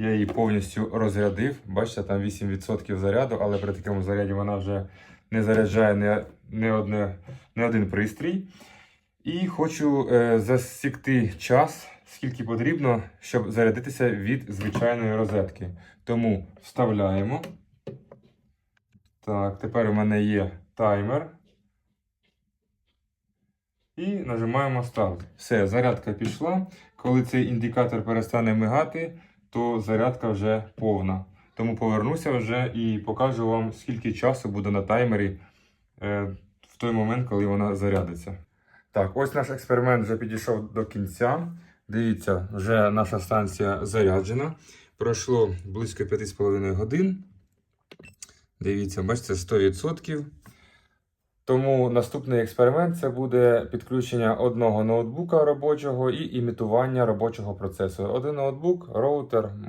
Я її повністю розрядив. Бачите, там 8% заряду, але при такому заряді вона вже не заряджає не, не, одне, не один пристрій. І хочу е, засікти час, скільки потрібно, щоб зарядитися від звичайної розетки. Тому вставляємо. Так, тепер у мене є таймер. І нажимаємо старт. Все, зарядка пішла. Коли цей індикатор перестане мигати, то зарядка вже повна. Тому повернуся вже і покажу вам, скільки часу буде на таймері е, в той момент, коли вона зарядиться. Так, ось наш експеримент вже підійшов до кінця. Дивіться, вже наша станція заряджена. Пройшло близько 5,5 годин. Дивіться, бачите, 100%. Тому наступний експеримент це буде підключення одного ноутбука робочого і імітування робочого процесу. Один ноутбук, роутер,